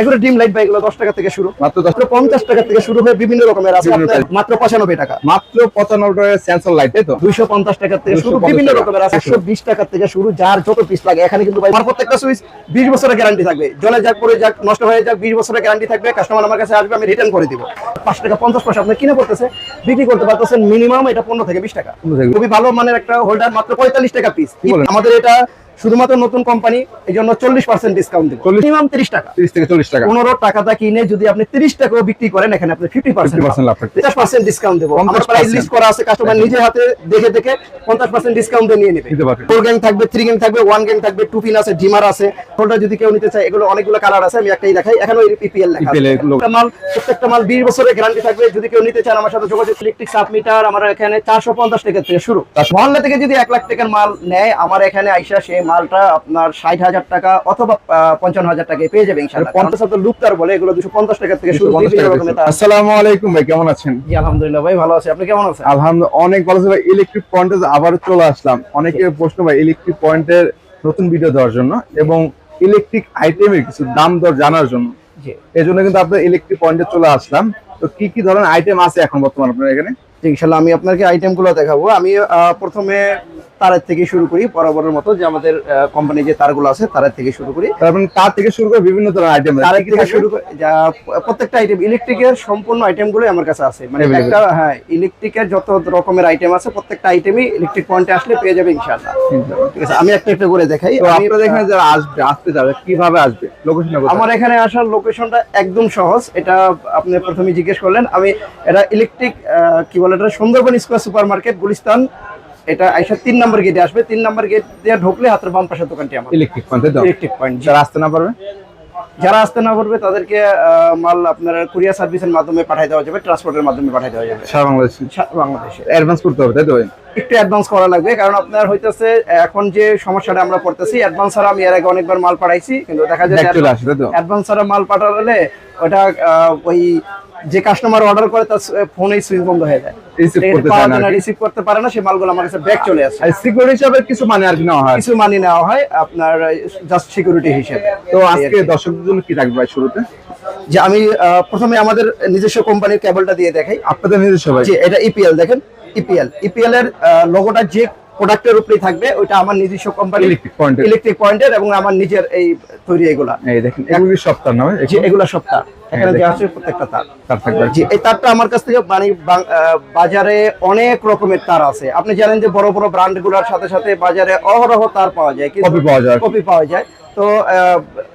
এগুলো dim light bike দশ টাকা থেকে শুরু। মাত্র দশ পঞ্চাশ টাকা থেকে শুরু হয়ে বিভিন্ন রকমের আছে। বিভিন্ন আপনার type। মাত্র পঁচানব্বই টাকা। মাত্র পঁচানব্বই টাকার লাইট তাই তো? দুইশো পঞ্চাশ টাকা থেকে শুরু বিভিন্ন রকমের আছে। একশো বিশ টাকা থেকে শুরু যার যত পিস লাগে। এখানে কিন্তু ভাই প্রত্যেকটা সুইচ বিশ বছরের গ্যারান্টি থাকবে। জলে যাক পরে যাক নষ্ট হয়ে যাক বিশ বছরের গ্যারান্টি থাকবে। কাস্টমার আমার কাছে আসবে আমি রিটার্ন করে দিব। পাঁচ টাকা পঞ্চাশ পয়সা আপনি কিনে বিক্রি করতে পারতেছেন মিনিমাম এটা পনেরো থেকে বিশ টাকা। খুবই ভালো মানের একটা হোল্ডার মাত্র পঁয়তাল্লিশ টাকা পিস আমাদের এটা শুধুমাত্র নতুন কোম্পানি এই জন্য চল্লিশ পার্সেন্ট ডিসকাউন্ট দিব। মিনিমাম তিরিশ টাকা। তিরিশ থেকে চল্লিশ টাকা। পনেরো টাকাটা কিনে যদি আপনি তিরিশ টাকাও বিক্রি করেন এখানে আপনি ফিফটি পার্সেন্ট 50% লাভ থাকবে। পঞ্চাশ পার্সেন্ট ডিসকাউন্ট দেবো। আমার প্রাইস লিস্ট করা আছে কাস্টমার নিজে হাতে দেখে দেখে পঞ্চাশ পার্সেন্ট ডিসকাউন্ট নিয়ে নেবে। ফোর গ্যাং থাকবে থ্রি গ্যাং থাকবে ওয়ান গ্যাং থাকবে টু পিন আছে ডিমার আছে। ফোনটা যদি কেউ নিতে চায় এগুলো অনেকগুলো কালার আছে আমি একটাই দেখাই। এখানে পিপিএল লেখা মাল প্রত্যেকটা মাল বিশ বছরের গ্যারান্টি থাকবে। যদি কেউ নিতে চান আমার সাথে যোগাযোগ ইলেকট্রিক সাব মিটার আমার এখানে চারশো পঞ্চাশ টাকা থেকে শুরু। মহল্লা থেকে যদি এক লাখ টাকার মাল নেয় আমার এখানে আইসা সেই মালটা আপনার ষাট হাজার টাকা অথবা পঞ্চান্ন হাজার টাকায় পেয়ে যাবে ইনশাল্লাহ পঞ্চাশ হাজার লুপটার বলে এগুলো দুশো পঞ্চাশ টাকা থেকে শুরু 250 বিভিন্ন টাকা রকমের থেকে। তার আছে। আসসালামু আলাইকুম ভাই কেমন আছেন? জি আলহামদুলিল্লাহ ভাই ভালো আছে। আপনি কেমন আছেন? আলহামদুলিল্লাহ অনেক ভালো আছে ভাই। ইলেকট্রিক পয়েন্টে আবার চলে আসলাম। অনেকের প্রশ্ন ভাই ইলেকট্রিক পয়েন্টের নতুন ভিডিও দেওয়ার জন্য এবং ইলেকট্রিক আইটেমের কিছু দাম দর জানার জন্য। এই জন্য কিন্তু আপনার ইলেকট্রিক পয়েন্টে চলে আসলাম। তো কি কি ধরনের আইটেম আছে এখন বর্তমান আপনার এখানে? জি, ইনশাল্লাহ আমি আপনাকে আইটেমগুলো দেখাবো। আমি আহ, প্রথমে তারের থেকে শুরু করি বরাবরের মতো যে আমাদের কোম্পানি যে তারগুলো আছে তারের থেকে শুরু করি। তারপর তার থেকে শুরু করে বিভিন্ন ধরনের আইটেম তারের থেকে শুরু করে যা প্রত্যেকটা আইটেম ইলেকট্রিকের সম্পূর্ণ আইটেমগুলো আমার কাছে আছে। মানে। একটা হ্যাঁ ইলেকট্রিকের যত রকমের আইটেম আছে প্রত্যেকটা আইটেমই ইলেকট্রিক পয়েন্টে আসলে পেয়ে যাবে ইনশাআল্লাহ। ঠিক আছে আমি একটা একটা করে দেখাই। আপনাদের এখানে যারা আসবে আসতে যাবে কীভাবে আসবে? লোকেশন আমার এখানে আসার লোকেশনটা একদম সহজ। এটা আপনি প্রথমে জিজ্ঞেস করলেন আমি এটা ইলেকট্রিক কি বলে এটা Sundarban square super market Gulistan এটা আইসা তিন নম্বর গেটে আসবে। তিন নম্বর গেট দিয়ে ঢুকলে হাতের বাম পাশের দোকানটি আমার। ইলেকট্রিক পয়েন্ট ইলেকট্রিক পয়েন্ট যারা আসতে না পারবে? যারা আসতে না পারবে তাদেরকে মাল আপনার কুরিয়ার সার্ভিসের মাধ্যমে পাঠিয়ে দেওয়া যাবে ট্রান্সপোর্টের মাধ্যমে পাঠিয়ে দেওয়া যাবে। সারা বাংলাদেশ? বাংলাদেশে। অ্যাডভান্স করতে হবে তাই তো? একটু অ্যাডভান্স করা লাগবে কারণ আপনার হইতেছে এখন যে সমস্যাটা আমরা পড়তেছি অ্যাডভান্স ছাড়া আমি এর আগে অনেকবার মাল পাঠাইছি কিন্তু দেখা যায়? অ্যাডভান্স ছাড়া মাল পাঠালে ওটা ওই যে কাস্টমার অর্ডার করে তার ফোনেই সুইচ বন্ধ হয়ে যায়। Receive করতে চায় না আর কি। রিসিভ করতে পারে না সেই মালগুলো আমার কাছে ব্যাক চলে আসে। সিকিউরিটি হিসাবে কিছু মানে আর নেওয়া হয়। কিছু মানি নেওয়া হয় আপনার জাস্ট সিকিউরিটি হিসেবে। তো আজকে দর্শকদের জন্য কি শুরুতে? যে আমি প্রথমে আমাদের নিজস্ব কোম্পানির কেবলটা দিয়ে দেখাই। আপনাদের নিজস্ব ভাই। এটা ইপিএল দেখেন? ইপিএল ইপিএল এর লোগোটা যে প্রোডাক্টের উপরেই থাকবে ওইটা আমার নিজস্ব কোম্পানি ইলেকট্রিক পয়েন্টের এবং আমার নিজের এই তৈরি এগুলা। এই দেখেন এগুলো সপ্তাহ না ভাই এগুলা? সব তার। এখানে দেখেন। আছে প্রত্যেকটা তার। তার থাকবে আর এই তারটা আমার কাছ থেকে মানে বাজারে অনেক রকমের তার আছে। আপনি জানেন যে বড় বড় সাথে সাথে বাজারে অহরহ তার পাওয়া যায় Copy পাওয়া যায়। কপি পাওয়া যায়। তো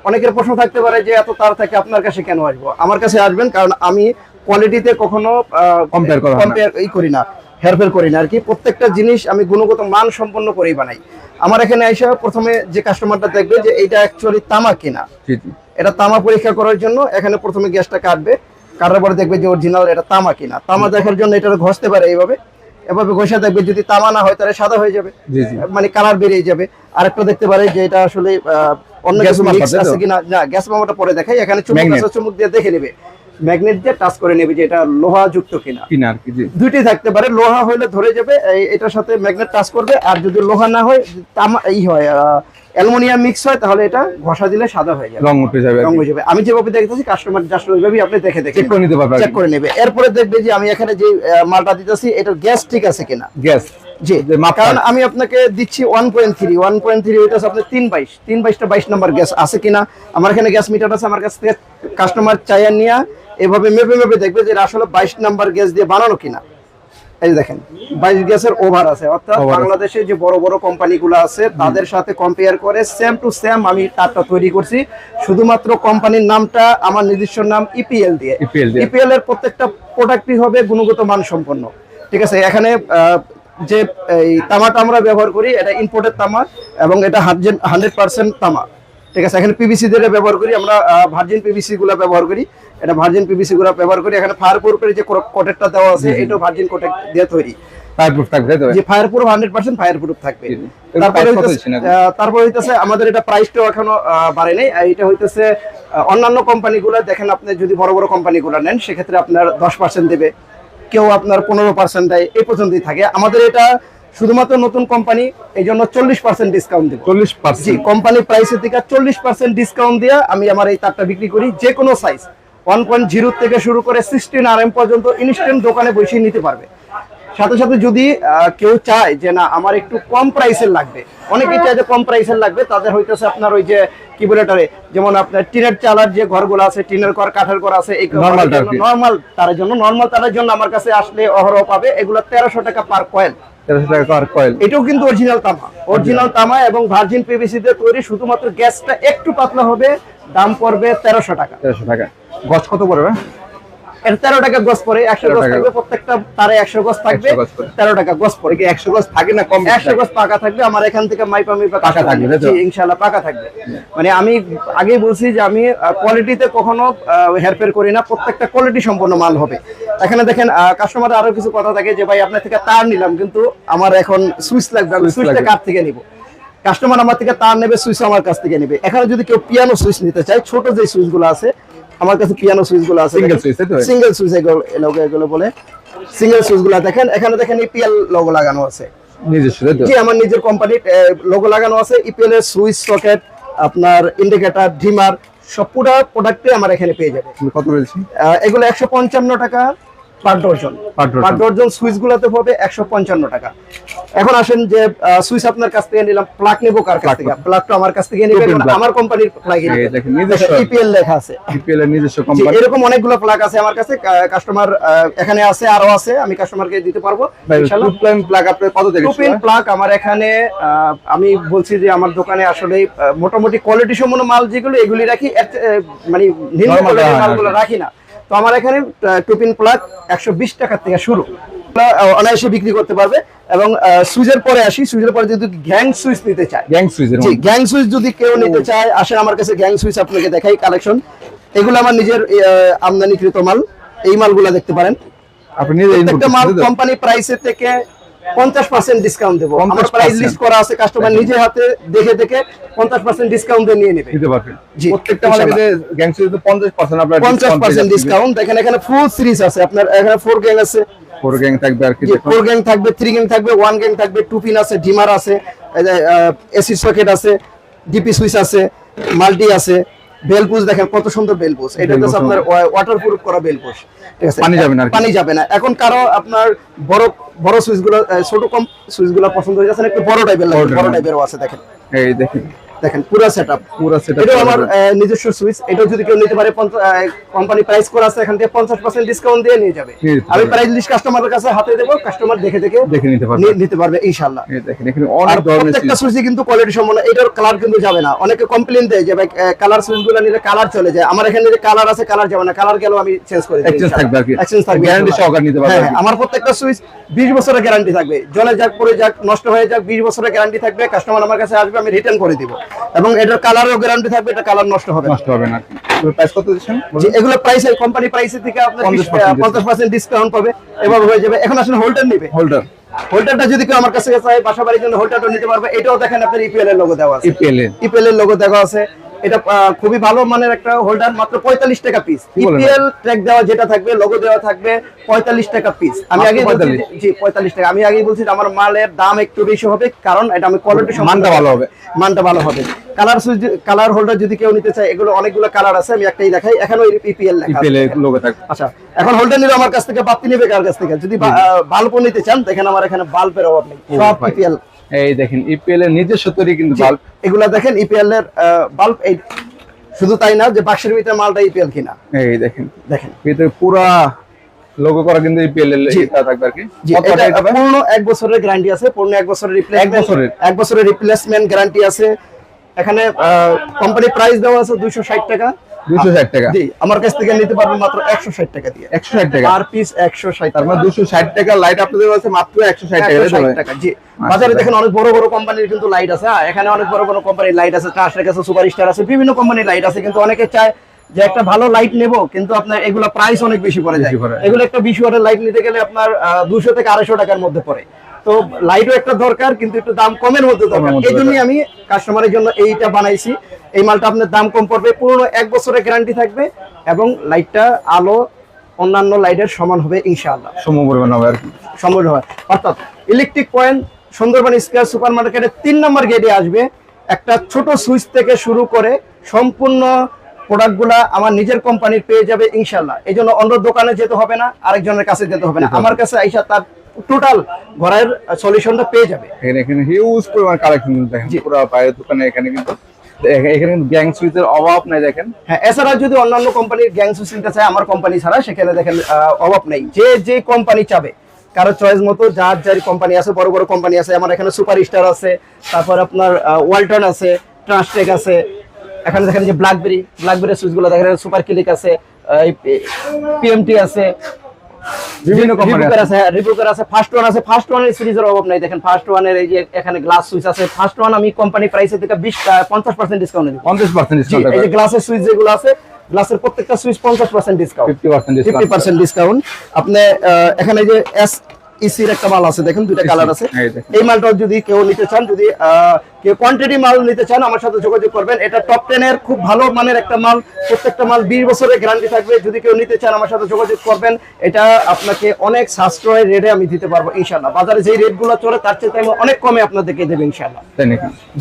অনেকের প্রশ্ন থাকতে পারে যে এত তার থাকে আপনার কাছে কেন আসব? আমার কাছে আসবেন কারণ আমি কোয়ালিটিতে কখনো কম্পেয়ার করি না। হেরফের করি না আর কি। প্রত্যেকটা জিনিস আমি গুণগত মান সম্পন্ন করেই বানাই। আমার এখানে এসে প্রথমে যে কাস্টমারটা দেখবে যে এইটা অ্যাকচুয়ালি তামা কিনা। এটা তামা পরীক্ষা করার জন্য এখানে প্রথমে গ্যাসটা কাটবে। কাটার পরে দেখবে যে অরিজিনাল এটা তামা কিনা। তামা দেখার জন্য এটা ঘষতে পারে এইভাবে। এভাবে ঘষে দেখবে যদি তামা না হয় তাহলে সাদা হয়ে যাবে। মানে কালার বেরিয়ে যাবে। আরেকটা দেখতে পারে যে এটা আসলে অন্য গ্যাস কিছু তো? আছে কিনা। না গ্যাস মামাটা পরে দেখাই। এখানে চুমুক চুমুক দিয়ে দেখে নেবে। ম্যাগনেট দিয়ে টাচ করে নেবে যে এটা লোহা যুক্ত কিনা। কিনা আর কি জি। দুইটাই থাকতে পারে লোহা হলে ধরে যাবে এটার সাথে ম্যাগনেট টাচ করবে আর যদি লোহা না হয় তামা এই হয় অ্যালুমিনিয়াম মিক্স হয় তাহলে এটা ঘষা দিলে সাদা হয়ে যাবে। রং উঠে যাবে রং হয়ে যাবে। আমি যেভাবে দেখতেছি কাস্টমার জাস্ট ওইভাবেই আপনি দেখে দেখে চেক করে নিতে পারবে চেক করে নেবে। এরপরে দেখবে যে আমি এখানে যে মালটা দিতেছি এটার গ্যাস ঠিক আছে কিনা? গ্যাস। জি। কারণ আমি আপনাকে দিচ্ছি one point three one point three ওইটা আপনার তিন বাইশ। তিন বাইশটা বাইশ নাম্বার গ্যাস আছে কিনা? আমার এখানে গ্যাস মিটার আছে আমার কাছ থেকে কাস্টমার চাইয়া নিয়ে এভাবে মেপে মেপে দেখবে যে আসলে বাইশ নাম্বার গ্যাস দিয়ে বানানো কিনা। এই দেখেন বাইশ গ্যাসের ওভার আছে। অর্থাৎ বাংলাদেশে যে বড় বড় কোম্পানিগুলো আছে তাদের সাথে কম্পেয়ার করে সেম টু সেম আমি তারটা তৈরি করছি। শুধুমাত্র কোম্পানির নামটা আমার নিজস্ব নাম ইপিএল দিয়ে। ইপিএল এর প্রত্যেকটা প্রোডাক্টই হবে গুণগত মান সম্পন্ন ঠিক আছে এখানে যে এই তামাটা আমরা ব্যবহার করি এটা ইম্পোর্টেড তামা এবং এটা হান্ড্রেড পার্সেন্ট তামা। ঠিক আছে এখানে পিভিসি দিয়ে ব্যবহার করি আমরা ভার্জিন পিভিসি গুলা ব্যবহার করি। এটা ভার্জিন পিভিসি গুলা ব্যবহার করি। এখানে ফায়ার প্রুফের যে কোটেটটা দেওয়া আছে এটাও ভার্জিন কোটেট দিয়ে তৈরি। টাইপ প্রুফ থাকবে যে fire proof hundred percent fire proof থাকবে তারপরে তারপরে হইতেছে আমাদের এটা প্রাইসটাও এখনও বাড়ে নাই। এটা হইতেছে অন্যান্য কোম্পানিগুলো দেখেন আপনি যদি বড় বড় কোম্পানিগুলো নেন সেক্ষেত্রে আপনার দশ পার্সেন্ট দেবে। কেউ আপনার পনেরো পার্সেন্ট দেয় এই পর্যন্তই থাকে। আমাদের এটা শুধুমাত্র নতুন কোম্পানি এই জন্য চল্লিশ পার্সেন্ট ডিসকাউন্ট দেবো। চল্লিশ পার্সেন্ট কোম্পানি প্রাইসের থেকে চল্লিশ পার্সেন্ট ডিসকাউন্ট দিয়ে আমি আমার এই তারটা বিক্রি করি যে কোনো সাইজ ওয়ান পয়েন্ট জিরো থেকে শুরু করে সিক্সটিন আর এম পর্যন্ত ইনস্ট্যান্ট দোকানে বসে নিতে পারবে। সাথে সাথে যদি কেউ চায় যে না আমার একটু কম প্রাইসের লাগবে অনেকেই চায় যে কম প্রাইসের লাগবে তাদের হইতেছে আপনার ওই যে কি বলে যেমন আপনার টিনের চালার যে ঘরগুলো আছে টিনের ঘর কাঠের ঘর আছে এই। নর্মাল তার জন্য নর্মাল তারের জন্য আমার কাছে আসলে অহরহ পাবে এগুলো তেরোশো টাকা পার কয়েল তেরোশো টাকা আর কয়েল এটাও কিন্তু অরিজিনাল তামা। অরিজিনাল তামা এবং ভার্জিন পিভিসি দিয়ে তৈরি শুধুমাত্র গ্যাসটা একটু পাতলা হবে দাম পড়বে তেরোশো টাকা। তেরোশো টাকা। গছ কত পড়বে এর তেরো টাকা গজ পরে একশো 13 থাকবে প্রত্যেকটা তারে একশো গজ থাকবে 100 গজ করে। তেরো টাকা গজ পরে কি একশো গছ থাকে না কম একশো গজ পাকা থাকবে আমার এখান থেকে মাইপা মাইপা পাকা থাকবে, তাই তো? জি, ইনশাল্লাহ পাকা থাকবে। মানে আমি আগেই বলছি যে আমি কোয়ালিটিতে কখনো হেরফের করি না প্রত্যেকটা কোয়ালিটি সম্পন্ন মাল হবে। এখানে দেখেন কাস্টমার আরও কিছু কথা থাকে যে ভাই আপনার থেকে তার নিলাম কিন্তু আমার এখন সুইচ লাগবে আমি সুইচটা কার থেকে নিব? কাস্টমার আমার থেকে তার নেবে সুইচ আমার কাছ থেকে নেবে। এখানে যদি কেউ পিয়ানো সুইচ নিতে চায় ছোট যে সুইচগুলো আছে আমার কাছে পিয়ানো সুইচগুলো আছে সিঙ্গেল সুইচ? সিঙ্গেল সুইচ এগুলো বলে। সিঙ্গেল সুইচগুলো দেখেন এখানে দেখেন ইপিএল লোগো লাগানো আছে। জি আমার নিজের কোম্পানির লোগো লাগানো আছে। ইপিএল এর সুইচ সকেট আপনার ইন্ডিকেটর ডিমার সব পুরো প্রোডাক্টে আমার এখানে পেয়ে যাবে। কত বলছি? এগুলো একশো পঞ্চান্ন টাকা। Per dozen per dozen switch হবে একশো পঞ্চান্ন টাকা। এখন আসেন যে সুইচ আপনার কাছ থেকে নিলাম প্লাগ নেব কার কাছ Plug থেকে? প্লাগটা আমার কাছ থেকে নেবে Open এবং plug। আমার কোম্পানির প্লাগ এই দেখেন, নিজস্ব। ইপিএল লেখা আছে। বিপিএল এর নিজস্ব কোম্পানি এরকম অনেকগুলো প্লাগ আছে আমার কাছে কাস্টমার এখানে আছে আরও আছে আমি কাস্টমারকে দিতে পারব ইনশাআল্লাহ প্লাগ আপনার কত থেকে টুপিন প্লাগ আমার এখানে আমি বলছি যে আমার দোকানে আসলে মোটামুটি কোয়ালিটি সম্পন্ন মাল যেগুলো এগুলি রাখি মানে নিম্ন Normal কোয়ালিটির মালগুলো রাখি না। তো আমার এখানে টুপিন প্লাগ একশো বিশ টাকার থেকে শুরু। অনায়াসে বিক্রি করতে পারবে এবং সুইজের পরে আসি সুইজের পরে যদি গ্যাং সুইচ নিতে চায়। গ্যাং সুইচের জি গ্যাং সুইচ যদি কেউ নিতে চায় আসেন আমার কাছে গ্যাং সুইচ আপনাকে দেখাই কালেকশন। এগুলো আমার নিজের আমদানিকৃত মাল। এই মালগুলো দেখতে পারেন। আপনি প্রত্যেকটা মাল কোম্পানি প্রাইসের থেকে পঞ্চাশ পার্সেন্ট ডিসকাউন্ট দেবো। আমার প্রাইস লিস্ট করা আছে কাস্টমার নিজে হাতে দেখে দেখে পঞ্চাশ পার্সেন্ট ডিসকাউন্ট দিয়ে নিয়ে নেবে। দিতে পারবেন প্রত্যেকটা মালে ইনশাআল্লাহ। কিন্তু গ্যাং সুইচ তো 50% আপনার পঞ্চাশ পার্সেন্ট ডিসকাউন্ট দেখেন এখানে ফুল সিরিজ আছে। আপনার এখানে ফোর গ্যাং আছে। ফোর গ্যাং থাকবে আর কি ফোর গ্যাং থাকবে থ্রি গ্যাং থাকবে ওয়ান গ্যাং থাকবে টু পিন আছে ডিমার আছে এসি সকেট আছে ডিপি সুইচ আছে মাল্টি আছে। বেলপুস দেখেন কত সুন্দর বেলপুষ এটা হচ্ছে আপনার ওয়াটার প্রুফ করা বেলপুষ ঠিক আছে? পানি যাবে না পানি যাবে না। এখন কারও আপনার বড় বড় সুইচগুলো ছোট কম সুইচগুলো পছন্দ হয়ে যাচ্ছে না, একটু বড় টাইপের লাগে। বড় টাইপেরও টাইপের আছে দেখেন। এই দেখেন। দেখেন পুরো সেটআপ পুরো সেটা এটাও আমার নিজস্ব সুইচ এটাও যদি কেউ নিতে পারে কোম্পানি প্রাইস করা আছে এখান থেকে পঞ্চাশ পার্সেন্ট ডিসকাউন্ট দিয়ে নিয়ে যাবে। আমি প্রাইস লিস্ট কাস্টমারের কাছে হাতে দেবো কাস্টমার দেখে দেখে দেখে নিতে পারবে। নিতে পারবে ইনশাল্লাহ এই দেখেন এখানে অনেক ধরনের প্রত্যেকটা সুইচ সুইচই কিন্তু কোয়ালিটি সম্পন্ন। এটার কালার কিন্তু যাবে না। অনেকে কমপ্লেন দেয় যে ভাই কালার সুইচগুলো নিলে কালার চলে যায়। আমার এখানে যে কালার আছে কালার যাবে না। কালার গেলেও আমি চেঞ্জ করে দিই Exchange থাকবে আর কি। এক্সচেঞ্জ থাকবে ইনশাআল্লাহ। সহকারে নিতে পারবে হ্যাঁ। হ্যাঁ, আমার প্রত্যেকটা সুইচ 20 বছরের গ্যারান্টি থাকবে। জলে যাক পড়ে যাক নষ্ট হয়ে যাক 20 বছরের গ্যারান্টি থাকবে। কাস্টমার আমার কাছে আসবে আমি রিটার্ন করে দিব। এবং এটার কালারও গ্যারান্টি থাকবে এটা কালার নষ্ট হবে নষ্ট হবে না। প্রাইস কত দিচ্ছেন? যে এগুলো প্রাইস কোম্পানি প্রাইসের থেকে আপনার 50% ডিসকাউন্ট পাবে হয়ে যাবে। এখন আসলে হোল্ডার নেবে। হোল্ডার হোল্ডারটা যদি কেউ আমার কাছে চায় বাসা বাড়ির জন্য হোল্ডারটা নিতে পারবে এটাও দেখেন আপনার ইপিএল এর লোগো দেওয়া আছে। ইপিএল এর। ইপিএল এর লোগো দেওয়া আছে। এটা খুবই ভালো মানের একটা হোল্ডার মাত্র পঁয়তাল্লিশ টাকা পিস ইপিএল ট্র্যাক দেওয়া যেটা থাকবে লোগো দেওয়া থাকবে পঁয়তাল্লিশ টাকা পিস আমি আগে বলছি 45 যে- জি পঁয়তাল্লিশ টাকা। আমি আগেই বলছি আমার মালের দাম একটু বেশি হবে কারণ এটা আমি কোয়ালিটি মানটা ভালো হবে। মানটা ভালো হবে। কালার সুইচ কালার হোল্ডার যদি কেউ নিতে চায় এগুলো অনেকগুলো কালার আছে আমি একটাই দেখাই। এখানে ইপিএল লেখা লোগো থাকবে। আচ্ছা এখন হোল্ডার নিলে আমার কাছ থেকে বাতি নেবে কার কাছ থেকে? যদি বাল্ব নিতে চান দেখেন আমার এখানে বাল্বের অভাব নেই। সব ইপিএল এই দেখেন ইপিএল এর নিজস্ব তৈরি কিন্তু বাল্ব এগুলা দেখেন ইপিএল এর বাল্ব এই শুধু তাই না যে বাক্সের ভিতরে মালটা ইপিএল কিনা। এই দেখেন দেখেন। ভিতরে পুরা লোগো করা কিন্তু ইপিএল এর লেখা থাকবে আর কি। পূর্ণ এক বছরের গ্যারান্টি আছে পূর্ণ এক বছরের রিপ্লেসমেন্ট বছরের? এক বছরের রিপ্লেসমেন্ট গ্যারান্টি আছে। এখানে কোম্পানি প্রাইস দেওয়া আছে দুইশো ষাট টাকা। 260 টাকা। জি আমার কাছ থেকে নিতে পারবেন মাত্র একশো ষাট টাকা দিয়ে। 160 টাকা। পার পিস একশো ষাট তার মানে 260 টাকা লাইট আপনাদের কাছে মাত্র 160 টাকা তাই তো? ভাই? টাকা জি। বাজারে দেখেন অনেক বড় বড় কোম্পানির কিন্তু লাইট আছে হ্যাঁ, এখানে অনেক বড় বড় কোম্পানির লাইট আছে কাছে আছে বিভিন্ন কোম্পানির লাইট আছে কিন্তু অনেকে চায় যে একটা ভালো লাইট নেব কিন্তু আপনার এগুলো প্রাইস অনেক বেশি পড়ে যায়। এগুলো একটা বিশ ওয়াটের লাইট নিতে গেলে আপনার দুশো থেকে আড়াইশো টাকার মধ্যে পড়ে। তো লাইটও একটা দরকার কিন্তু একটু দাম কমের মধ্যে দরকার। এই জন্যই আমি কাস্টমারের জন্য এইটা বানাইছি। এই মালটা আপনার দাম কম পড়বে পুরো এক বছরের গ্যারান্টি থাকবে এবং লাইটটা আলো অন্যান্য লাইটের সমান হবে ইনশাআল্লাহ। সম পরিমাণ হবে আর কি। সম্ভব হয় অর্থাৎ electric point Sundarban square super মার্কেটের তিন নম্বর গেটে আসবে। একটা ছোট সুইচ থেকে শুরু করে সম্পূর্ণ প্রোডাক্টগুলা আমার নিজের কোম্পানির পেয়ে যাবে ইনশাল্লাহ এই জন্য অন্য দোকানে যেতে হবে না আরেকজনের কাছে যেতে হবে না। আমার কাছে আইসা তার টোটাল ঘরের সলিউশনটা পেয়ে যাবে। এখানে হিউজ পরিমাণ কালেকশন দেখেন। পুরো পায়ের দোকানে এখানে কিন্তু এখানে গ্যাং সুইচের অভাব নাই দেখেন। হ্যাঁ এছাড়া যদি অন্যান্য কোম্পানির গ্যাং সুইচ নিতে চায় আমার কোম্পানি ছাড়া সেখানে দেখেন অভাব নেই। যে যে কোম্পানি চাবে কারও চয়েস মতো যার যার কোম্পানি আছে বড় বড় কোম্পানি আছে আমার এখানে সুপার স্টার আছে তারপর আপনার ওয়ালটন আছে ট্রান্সটেক আছে এখানে দেখেন যে ব্ল্যাকবেরি ব্ল্যাকবেরি সুইচগুলো দেখেন সুপার ক্লিক আছে পিএমটি আছে বিভিন্ন কোম্পানি আছে। রিবুকের আছে ফার্স্ট ওয়ান আছে ফার্স্ট ওয়ানের সিরিজের অভাব নাই দেখেন ফার্স্ট ওয়ানের এই যে এখানে গ্লাস সুইচ আছে ফার্স্ট ওয়ান আমি কোম্পানি প্রাইসের থেকে বিশ পঞ্চাশ পার্সেন্ট ডিসকাউন্ট দিই পঞ্চাশ পার্সেন্ট জি ডিসকাউন্ট এই যে গ্লাসের সুইচ যেগুলো আছে গ্লাসের প্রত্যেকটা সুইচ পঞ্চাশ percent discount fifty percent fifty discount percent discount আপনি এখানে যে এস ইসির একটা মাল আছে দেখেন দুইটা কালার আছে। এই মালটাও যদি কেউ নিতে চান যদি কেউ কোয়ান্টিটি মাল নিতে চান আমার সাথে যোগাযোগ করবেন। এটা টপ টেন এর খুব ভালো মানের একটা মাল প্রত্যেকটা মাল বিশ বছরের গ্যারান্টি থাকবে। যদি কেউ নিতে চান আমার সাথে যোগাযোগ করবেন। এটা আপনাকে অনেক সাশ্রয় রেটে আমি দিতে পারব ইনশাল্লাহ বাজারে যেই রেটগুলো চলে তার চেয়ে আমি অনেক কমে আপনাদেরকে দেবো ইনশাল্লাহ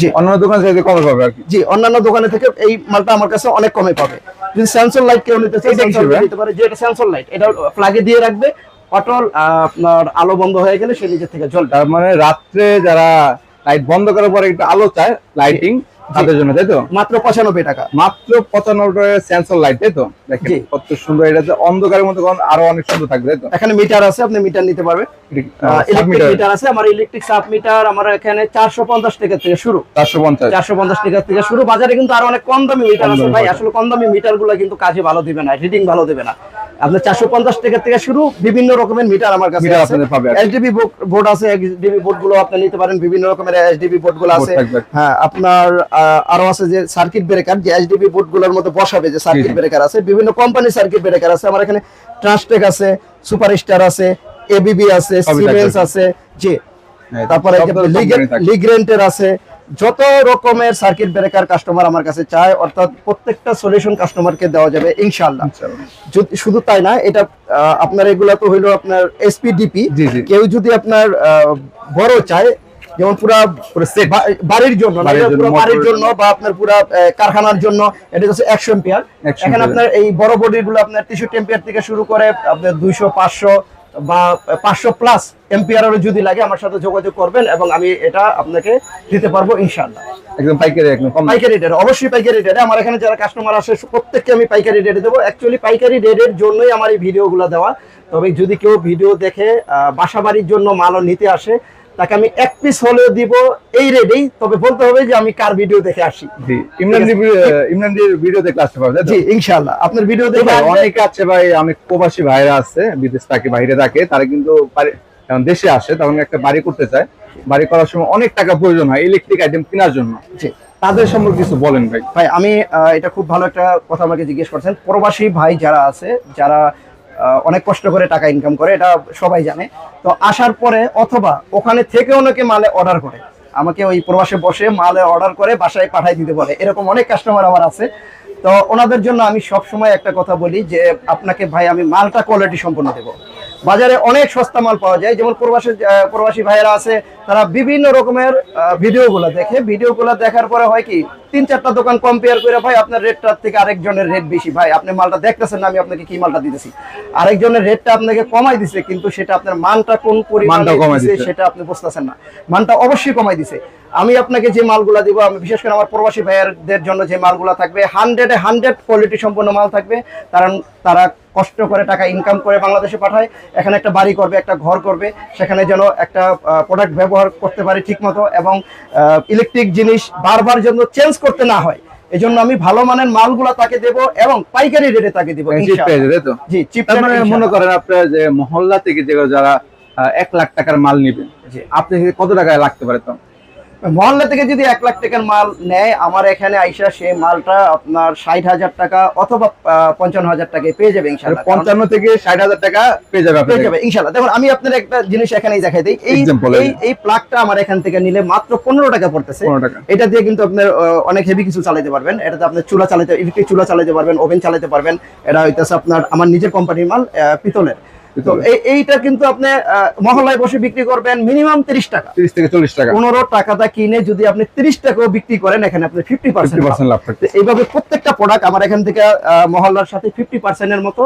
জি। অন্য দোকান থেকে কমে পাবে আর কি। জি অন্যান্য দোকানে থেকে এই মালটা আমার কাছে অনেক কমে পাবে। যদি স্যামসং লাইট কেউ নিতে এটা নিতে পারে। যে এটা স্যামসং লাইট এটা প্লাগে দিয়ে রাখবে। অটল আপনার আলো বন্ধ হয়ে গেলে সে নিজের থেকে জ্বলবে। তার মানে রাত্রে যারা লাইট বন্ধ করার পরে একটু আলো চায় লাইটিং তাদের জন্য তাই তো? মাত্র পঁচানব্বই টাকা। মাত্র পঁচানব্বই সেন্সর লাইট তাই তো? দেখেন কত সুন্দর এটা যে অন্ধকারের কোন আরও অনেক সুন্দর থাকবে তাই তো? এখানে মিটার আছে আপনি মিটার নিতে পারবেন। ইলেকট্রিক মিটার আছে আমার ইলেকট্রিক সাব মিটার আমার এখানে চারশো পঞ্চাশ টাকা থেকে শুরু। চারশো পঞ্চাশ। চারশো পঞ্চাশ টাকা থেকে শুরু। বাজারে কিন্তু আরও অনেক কম দামি মিটার আছে ভাই। আসলে কম দামি মিটারগুলো কিন্তু কাজে ভালো দিবে না রিডিং ভালো দিবে না। আপনার চারশো পঞ্চাশ টাকা থেকে শুরু বিভিন্ন রকমের মিটার আমার কাছে। এইচডিবি বোর্ড আছে এইচডিবি বোর্ডগুলো আপনি নিতে পারেন বিভিন্ন রকমের এইচডিবি বোর্ডগুলো আছে। হ্যাঁ আপনার আরও আছে যে সার্কিট ব্রেকার যে এইচডিবি বোর্ডগুলোর মধ্যে বসাবে যে সার্কিট ব্রেকার আছে বিভিন্ন কোম্পানির সার্কিট ব্রেকার আছে আমার এখানে ট্রান্সটেক আছে সুপার স্টার আছে এবিবি আছে। সিমেন্স আছে জি। হ্যাঁ, তারপরে লিগ্রেন্টের আছে যত রকমের সার্কিট ব্রেকার কাস্টমার আমার কাছে চায় অর্থাৎ প্রত্যেকটা সলিউশন কাস্টমারকে দেওয়া যাবে। যদি- শুধু তাই না এটা আপনার এগুলা তো হইল আপনার এসপিডিপি। কেউ যদি আপনার বড় চায় যেমন পুরা বাড়ির জন্য বাড়ির জন্য, বা আপনার পুরা কারখানার জন্য এটা হচ্ছে একশো এম্পিয়ার এখানে আপনার এই বড় বডি গুলো আপনার তেষট্টি এম্পিয়ার থেকে শুরু করে আপনার দুইশো পাঁচশো বা পাঁচশো প্লাস এম্পিয়ারেরও যদি লাগে আমার সাথে যোগাযোগ করবেন এবং আমি এটা আপনাকে দিতে পারব ইনশাল্লাহ একদম পাইকারি একদম পাইকারি রেটে অবশ্যই পাইকারি রেটে আমার এখানে যারা কাস্টমার আসে প্রত্যেককে আমি পাইকারি রেটে দেবো। অ্যাকচুয়ালি পাইকারি রেটের জন্যই আমার এই ভিডিওগুলো দেওয়া। তবে যদি কেউ ভিডিও দেখে বাসাবাড়ির বাসা জন্য মালও নিতে আসে তাকে আমি এক পিস হলেও দিব এই রেটেই তবে বলতে হবে যে আমি কার ভিডিও দেখে আসি। ইমরান ভিডিও দেখে আসতে পারবে জি ইনশাআল্লাহ। আপনার ভিডিও দেখে। অনেকে আছে ভাই অনেক প্রবাসী ভাইরা আছে বিদেশ থাকে বাইরে থাকে তারা কিন্তু যখন দেশে আসে তখন একটা বাড়ি করতে চায়। বাড়ি করার সময় অনেক টাকা প্রয়োজন হয় ইলেকট্রিক আইটেম কেনার জন্য। জি। তাদের সম্পর্কে কিছু বলেন ভাই। ভাই আমি এটা খুব ভালো একটা কথা আমাকে জিজ্ঞেস করছেন। প্রবাসী ভাই যারা আছে যারা অনেক কষ্ট করে টাকা ইনকাম করে, এটা সবাই জানে। তো আসার পরে অথবা ওখানে থেকে অনেকে মালে অর্ডার করে। আমাকে ওই প্রবাসে বসে মালে অর্ডার করে বাসায় পাঠাই দিতে বলে। এরকম অনেক কাস্টমার আমার আছে। তো ওনাদের জন্য আমি সব সময় একটা কথা বলি যে, আপনাকে ভাই আমি মালটা কোয়ালিটি সম্পন্ন দেবো। বাজারে অনেক সস্তা মাল পাওয়া যায়। যেমন প্রবাসী প্রবাসী ভাইয়েরা আছে, তারা বিভিন্ন রকমের ভিডিওগুলো দেখে। ভিডিওগুলো দেখার পরে হয় কি তিন চারটা দোকান কম্পেয়ার করে ভাই আপনার রেটটার থেকে আরেকজনের রেট বেশি। ভাই আপনি মালটা দেখতেছেন না আমি আপনাকে কি মালটা দিতেছি? আরেকজনের রেটটা আপনাকে কমাই দিছে কিন্তু সেটা আপনার মানটা কোন পরিমাণে কমাই দিছে। সেটা আপনি বুঝতেছেন না। মানটা অবশ্যই কমাই দিছে। আমি আপনাকে যে মালগুলা দিব আমি বিশেষ করে আমার প্রবাসী ভাইয়ারদের জন্য যে মালগুলা থাকবে হান্ড্রেডে হান্ড্রেড কোয়ালিটি সম্পন্ন মাল থাকবে। কারণ তারা কষ্ট করে টাকা ইনকাম করে বাংলাদেশে পাঠায়। এখানে একটা বাড়ি করবে একটা ঘর করবে। সেখানে যেন একটা প্রোডাক্ট ব্যবহার করতে পারে ঠিকমতো এবং ইলেকট্রিক জিনিস বারবার যেন চেঞ্জ করতে না হয়। এই জন্য আমি ভালো মানের মালগুলা তাকে দেবো এবং পাইকারি রেটে তাকে দিব জি চিপ মানে মনে করেন আপনার যে মহল্লা থেকে যে যারা এক লাখ টাকার মাল নিবেন আপনি কত টাকায় লাগতে পারে তো মহল্লা থেকে যদি এক লাখ টাকার মাল নেয় আমার এখানে আইসা সেই মালটা আপনার ষাট হাজার টাকা অথবা পঞ্চান্ন হাজার টাকায় পেয়ে যাবে ইনশাল্লাহ পঞ্চান্ন থেকে ষাট হাজার টাকা পেয়ে যাবে পেয়ে যাবে ইনশাল্লাহ দেখুন আমি আপনার একটা জিনিস এখানেই দেখাই দিই। এই এই প্লাগটা আমার এখান থেকে নিলে মাত্র পনেরো টাকা পড়তেছে। এটা দিয়ে কিন্তু আপনার অনেক হেভি কিছু চালাতে পারবেন। এটাতে আপনার চুলা চালাতে ইলেকট্রিক চুলা চালাতে পারবেন ওভেন চালাতে পারবেন। এটা হইতেছে আপনার আমার নিজের কোম্পানির মাল পিতলের। তো এইটা কিন্তু আপনি মহল্লায় বসে বিক্রি করবেন মিনিমাম তিরিশ টাকা। তিরিশ থেকে চল্লিশ টাকা। পনেরো টাকাটা কিনে যদি আপনি তিরিশ টাকাও বিক্রি করেন এখানে আপনি ফিফটি পার্সেন্ট লাভ। থাকবে এইভাবে প্রত্যেকটা প্রোডাক্ট আমার এখান থেকে মহল্লার সাথে ফিফটি পার্সেন্টের মতো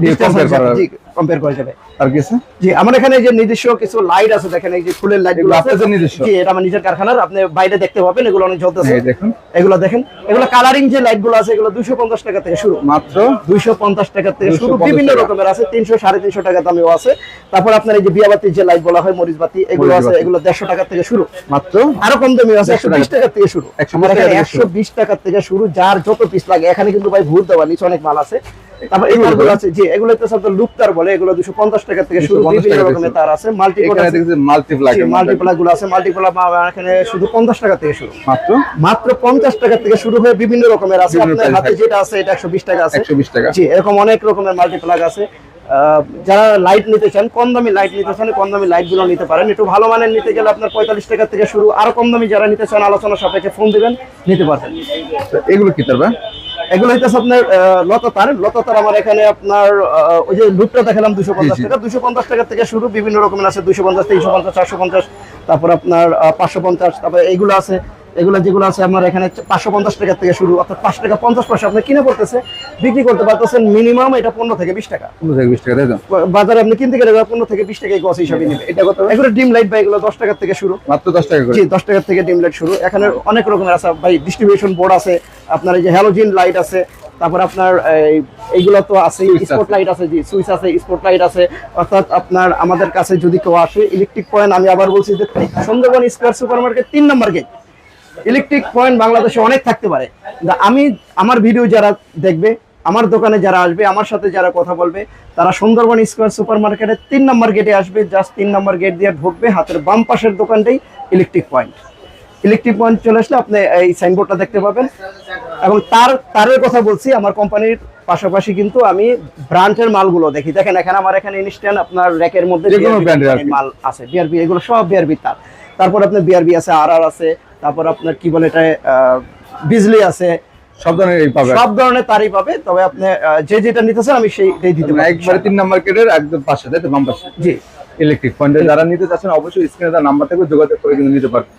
দিয়ে compare করা যাবে। কম্পেয়ার করা যাবে। আর কিছু? জি আমার এখানে যে নিজস্ব কিছু লাইট আছে দেখেন এই যে ফুলের লাইট এগুলো আপনাদের জি এটা আমার নিজের কারখানার আপনি বাইরে দেখতে পাবেন এগুলো অনেক জ্বলতেছে। দেখুন। এগুলো দেখেন এগুলো কালারিং যে লাইটগুলো আছে এগুলো টাকা থেকে শুরু। মাত্র দুইশো পঞ্চাশ টাকা থেকে শুরু। বিভিন্ন রকমের আছে তিনশো সাড়ে তিনশো টাকা দামেও আছে। তারপর আপনার এই যে বিয়াবাতির যে লাইট বলা হয় মরিচ বাতি এগুলো আছে এগুলো দেড়শো টাকা থেকে শুরু। মাত্র আরও কম দামি আছে 100 একশো বিশ টাকা। থেকে শুরু। 120 টাকা থেকে একশো বিশ টাকা থেকে শুরু যার যত পিস লাগে। এখানে কিন্তু ভাই ভুল দেওয়া নিচে অনেক মাল আছে। তারপর এই আছে জি এগুলো তো সব লুপ তার বলে এগুলো দুশো পঞ্চাশ টাকা থেকে শুরু বিভিন্ন রকমের তার আছে মাল্টিপ্লারগুলো আছে এখানে শুধু পঞ্চাশ টাকা থেকে শুরু। মাত্র? মাত্র পঞ্চাশ টাকা থেকে শুরু হয়ে বিভিন্ন রকমের আছে। আপনার হাতে যেটা আছে এটা একশো বিশ টাকা আছে। একশো বিশ টাকা। জি এরকম অনেক রকমের মাল্টিপ্লাগ আছে। যারা লাইট নিতে চান কম দামি লাইট নিতে চান কম দামি লাইটগুলো নিতে পারেন। একটু ভালো মানের নিতে গেলে আপনার পঁয়তাল্লিশ টাকা থেকে শুরু। আরও কম দামি যারা নিতে চান আলোচনা সাপেক্ষে ফোন দিবেন নিতে পারবেন। এগুলো কি তার? এগুলো হইতেছে আপনার লতা তার। লতা তার আমার এখানে আপনার ওই যে লুটটা দেখালাম দুশো পঞ্চাশ। টাকা। দুশো পঞ্চাশ টাকা থেকে শুরু বিভিন্ন রকমের আছে। দুশো পঞ্চাশ তিনশো পঞ্চাশ চারশো পঞ্চাশ তারপর আপনার পাঁচশো পঞ্চাশ তারপর এইগুলো আছে। এগুলো যেগুলো আছে আমার এখানে পাঁচশো পঞ্চাশ টাকা থেকে শুরু অর্থাৎ পাঁচ টাকা পঞ্চাশ পয়সা আপনি কিনে পড়তেছে বিক্রি করতে পারতেছেন মিনিমাম এটা পনেরো থেকে বিশ টাকা। পনেরো থেকে বিশ টাকা তাই বাজারে আপনি কিনতে গেলে পনেরো থেকে বিশ টাকা গছ হিসাবে নেবে। এটা কত? এগুলো ডিম লাইট বা এগুলো দশ টাকা থেকে শুরু। মাত্র দশ টাকা জি দশ টাকা থেকে ডিম লাইট শুরু। এখানে অনেক রকমের আছে। ভাই ডিস্ট্রিবিউশন বোর্ড আছে আপনার এই যে হ্যালোজিন লাইট আছে তারপর আপনার এই এইগুলো তো আছে স্পট আছে। লাইট আছে জি সুইচ আছে স্পট লাইট আছে। অর্থাৎ আপনার আমাদের কাছে যদি কেউ আসে ইলেকট্রিক পয়েন্ট আমি আবার বলছি যে সুন্দরবন স্কোয়ার সুপার মার্কেট তিন নম্বর গেট ইলেকট্রিক পয়েন্ট বাংলাদেশে অনেক থাকতে পারে। আমি আমার ভিডিও যারা দেখবে আমার দোকানে যারা আসবে আমার সাথে যারা কথা বলবে তারা সুন্দরবন স্কোয়ার সুপার মার্কেটের তিন নম্বর গেটে আসবে জাস্ট তিন নম্বর গেট দিয়ে ঢুকবে হাতের বাম পাশের দোকানটাই ইলেকট্রিক পয়েন্ট ইলেকট্রিক পয়েন্ট চলে আসলে আপনি এই সাইনবোর্ডটা দেখতে পাবেন। এবং তার তারের কথা বলছি আমার কোম্পানির পাশাপাশি কিন্তু আমি ব্রান্ডের মালগুলো দেখি। দেখেন এখানে আমার এখানে ইনস্ট্যান্ট আপনার র্যাকের মধ্যে। মাল আছে। বিআরবি এগুলো সব বিআরবি তার। তারপর আপনার বিআরবি আছে আর আর আছে তারপর আপনার কি বলে এটা আহ, বিজলি আছে। সব ধরনের পাবে। সব ধরনের তারই পাবে তবে আপনি যে যেটা নিতেছেন আমি সেইটাই দিতে পারি একবারে তিন নাম্বার কেটের একদম পাশে তাই তো বাম পাশে? জি। ইলেকট্রিক পয়েন্টে যারা নিতে চাচ্ছেন অবশ্যই স্ক্রিনে তার নাম্বার থেকে যোগাযোগ করে কিন্তু নিতে পারবেন।